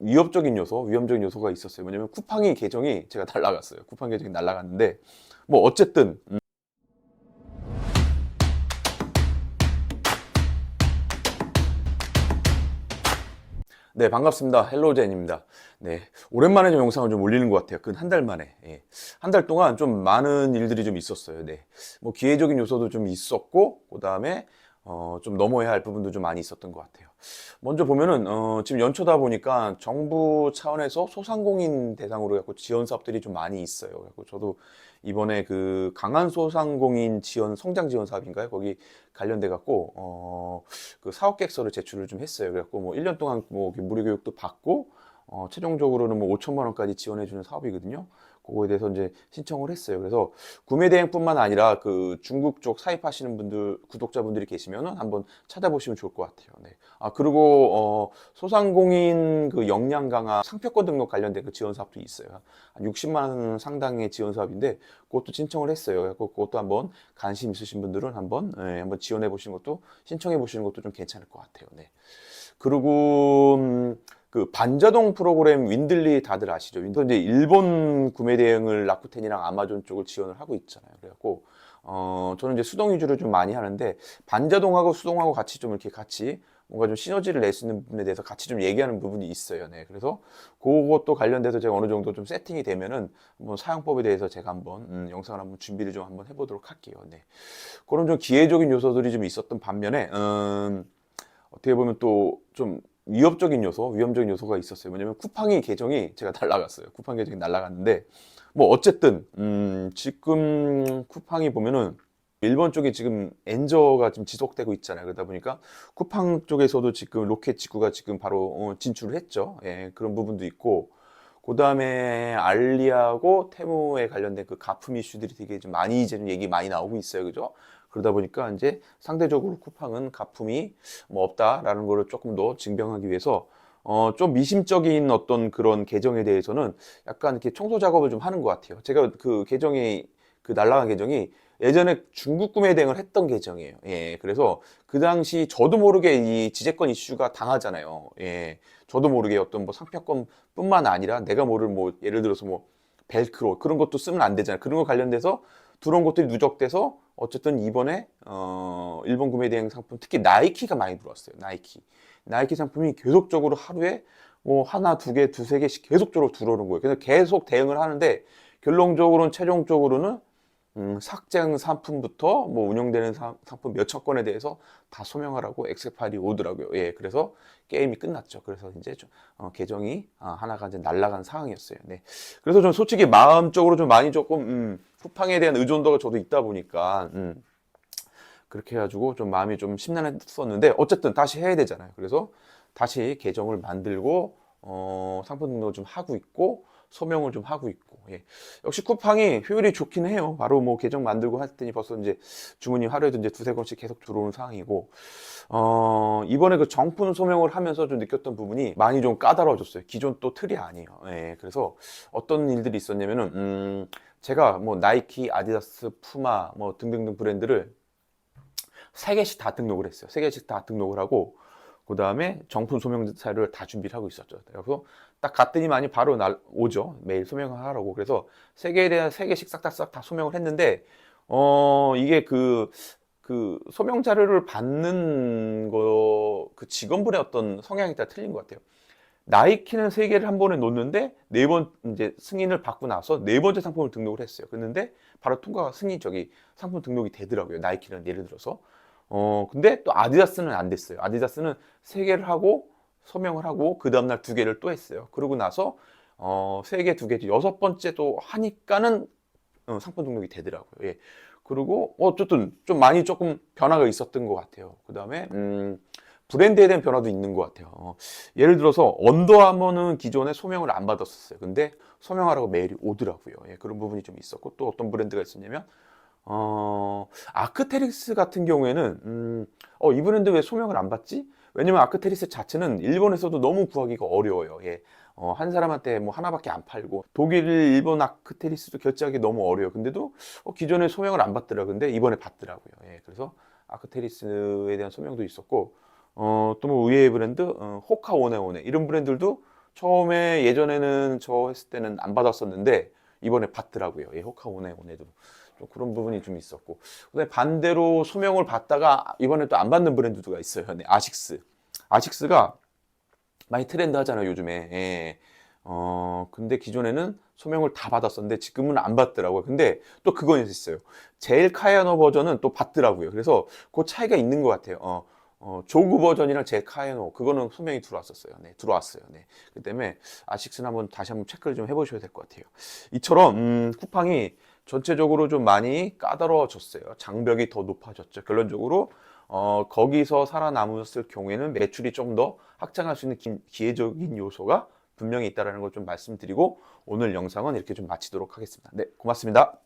위협적인 요소, 위험적인 요소가 있었어요. 왜냐면 쿠팡이 계정이 제가 날라갔어요. 쿠팡 계정이 날라갔는데 뭐 어쨌든 음, 네, 반갑습니다. 헬로젠입니다. 네, 오랜만에 좀 영상을 좀 올리는 것 같아요. 근 한 달 만에. 예. 한달 동안 좀 많은 일들이 좀 있었어요. 네. 뭐 기회적인 요소도 좀 있었고, 그 다음에 어, 좀 넘어야 할 부분도 좀 많이 있었던 것 같아요. 먼저 보면은 어, 지금 연초다 보니까 정부 차원에서 소상공인 대상으로 갖고 지원 사업들이 좀 많이 있어요. 그래서 저도 이번에 그 강한 소상공인 지원 성장 지원 사업인가요? 거기 관련돼 갖고 어, 그 사업 계획서를 제출을 좀 했어요. 그래갖고 뭐 1년 동안 뭐 무료 교육도 받고 어, 최종적으로는 뭐 5천만 원까지 지원해 주는 사업이거든요. 그거에 대해서 이제 신청을 했어요. 그래서 구매 대행뿐만 아니라 그 중국 쪽 사입하시는 분들 구독자분들이 계시면은 한번 찾아보시면 좋을 것 같아요. 네. 아 그리고 어, 소상공인 그 역량 강화 상표권 등록 관련된 그 지원 사업도 있어요. 한 60만 원 상당의 지원 사업인데 그것도 신청을 했어요. 그것도 한번 관심 있으신 분들은 한번 예, 한번 지원해 보시는 것도 신청해 보시는 것도 좀 괜찮을 것 같아요. 네. 그리고 음, 그 반자동 프로그램 윈들리 다들 아시죠? 윈도 이제 일본 구매 대행을 라쿠텐이랑 아마존 쪽을 지원을 하고 있잖아요. 그래갖고 어 저는 이제 수동 위주로 좀 많이 하는데 반자동하고 수동하고 같이 좀 이렇게 같이 뭔가 좀 시너지를 낼 수 있는 부분에 대해서 같이 좀 얘기하는 부분이 있어요. 네. 그래서 그것도 관련돼서 제가 어느 정도 좀 세팅이 되면은 한번 사용법에 대해서 제가 한번 음, 영상을 한번 준비를 좀 한번 해보도록 할게요. 네. 그런 좀 기회적인 요소들이 좀 있었던 반면에 음, 어떻게 보면 또 좀 위협적인 요소, 위험적인 요소가 있었어요. 왜냐면 쿠팡이 계정이 제가 날라갔어요. 쿠팡 계정이 날라갔는데 뭐 어쨌든 음, 지금 쿠팡이 보면은 일본 쪽에 지금 엔저가 지금 지속되고 있잖아요. 그러다 보니까 쿠팡 쪽에서도 지금 로켓 직구가 지금 바로 어, 진출을 했죠. 예, 그런 부분도 있고 그 다음에 알리하고 테무에 관련된 그 가품 이슈들이 되게 좀 많이 이제 좀 얘기 많이 나오고 있어요. 그죠? 그러다 보니까 이제 상대적으로 쿠팡은 가품이 뭐 없다라는 거를 조금 더 증명하기 위해서 어, 좀 미심적인 어떤 그런 계정에 대해서는 약간 이렇게 청소 작업을 좀 하는 것 같아요. 제가 그 계정이 그 날라간 계정이 예전에 중국 구매 대행을 했던 계정이에요. 예, 그래서 그 당시 저도 모르게 이 지재권 이슈가 당하잖아요. 예, 저도 모르게 어떤 뭐 상표권뿐만 아니라 내가 모를 뭐 예를 들어서 뭐 벨크로 그런 것도 쓰면 안 되잖아요. 그런 거 관련돼서 들어온 것들이 누적돼서 어쨌든 이번에 어 일본 구매 대행 상품 특히 나이키가 많이 들어왔어요. 나이키. 나이키 상품이 계속적으로 하루에 뭐 하나, 두 개, 두세 개씩 계속적으로 들어오는 거예요. 그래서 계속 대응을 하는데 결론적으로는 최종적으로는 음, 삭제한 상품부터 뭐 운영되는 사- 상품 몇천 건에 대해서 다 소명하라고 엑셀 파일이 오더라고요. 예, 그래서 게임이 끝났죠. 그래서 이제 좀 어, 계정이 아, 하나가 이제 날라간 상황이었어요. 네, 그래서 좀 솔직히 마음적으로 좀 많이 조금 음, 쿠팡에 대한 의존도가 저도 있다 보니까 음, 그렇게 해가지고 좀 마음이 좀 심란했었는데 어쨌든 다시 해야 되잖아요. 그래서 다시 계정을 만들고 어, 상품 등록을 좀 하고 있고 소명을 좀 하고 있고 예. 역시 쿠팡이 효율이 좋긴 해요. 바로 뭐 계정 만들고 했더니 벌써 이제 주문이 하루에도 이제 두세 건씩 계속 들어오는 상황이고 어, 이번에 그 정품 소명을 하면서 좀 느꼈던 부분이 많이 좀 까다로워졌어요. 기존 또 틀이 아니에요. 예. 그래서 어떤 일들이 있었냐면은 음, 제가 뭐 나이키, 아디다스, 푸마 뭐 등등등 브랜드를 세 개씩 다 등록을 했어요. 세 개씩 다 등록을 하고 그 다음에 정품 소명 자료를 다 준비를 하고 있었죠. 그래서 딱 갔더니만이 바로 날 오죠. 매일 소명을 하라고. 그래서 세 개에 대한 세 개씩 싹싹싹 다 소명을 했는데 어 이게 그그 소명 자료를 받는 거 그 직원분의 어떤 성향이 다 틀린 것 같아요. 나이키는 세 개를 한 번에 놓는데 네 번 이제 승인을 받고 나서 네 번째 상품을 등록을 했어요. 그런데 바로 통과가 승인 저기 상품 등록이 되더라고요. 나이키는 예를 들어서. 어 근데 또 아디다스는 안 됐어요. 아디다스는 세 개를 하고 서명을 하고 그 다음날 두 개를 또 했어요. 그러고 나서 어, 세 개, 두 개, 여섯 번째 또 하니까는 어, 상품 등록이 되더라고요. 예. 그리고 어쨌든 좀 많이 조금 변화가 있었던 것 같아요. 그 다음에 음, 브랜드에 대한 변화도 있는 것 같아요. 어, 예를 들어서 언더아머는 기존에 소명을 안 받았었어요. 근데 소명하라고 메일이 오더라고요. 예, 그런 부분이 좀 있었고 또 어떤 브랜드가 있었냐면 어, 아크테릭스 같은 경우에는 음, 어, 이 브랜드 왜 소명을 안 받지? 왜냐면 아크테리스 자체는 일본에서도 너무 구하기가 어려워요. 예. 어, 한 사람한테 뭐 하나밖에 안 팔고 독일, 일본 아크테리스도 결제하기 너무 어려워요. 근데도 어, 기존에 소명을 안 받더라. 근데 이번에 받더라고요. 예. 그래서 아크테리스에 대한 소명도 있었고 어, 또 뭐 의외의 브랜드 어, 호카 오네오네 이런 브랜드들도 처음에 예전에는 저 했을 때는 안 받았었는데 이번에 받더라고요. 예, 호카 오네 오네도 좀 그런 부분이 좀 있었고 그다음에 반대로 소명을 받다가 이번에 또 안 받는 브랜드가 있어요. 네, 아식스. 아식스가 많이 트렌드 하잖아요, 요즘에. 예. 어, 근데 기존에는 소명을 다 받았었는데 지금은 안 받더라고요. 근데 또 그건 있어요. 제일 카야노 버전은 또 받더라고요. 그래서 그 차이가 있는 것 같아요. 어, 어, 조그 버전이랑 제일 카야노 그거는 소명이 들어왔었어요. 네, 들어왔어요. 네. 그 때문에 아식스는 한번 다시 한번 체크를 좀 해보셔야 될 것 같아요. 이처럼 음, 쿠팡이 전체적으로 좀 많이 까다로워졌어요. 장벽이 더 높아졌죠. 결론적으로 어, 거기서 살아남았을 경우에는 매출이 좀 더 확장할 수 있는 기, 기회적인 요소가 분명히 있다는 걸 좀 말씀드리고 오늘 영상은 이렇게 좀 마치도록 하겠습니다. 네, 고맙습니다.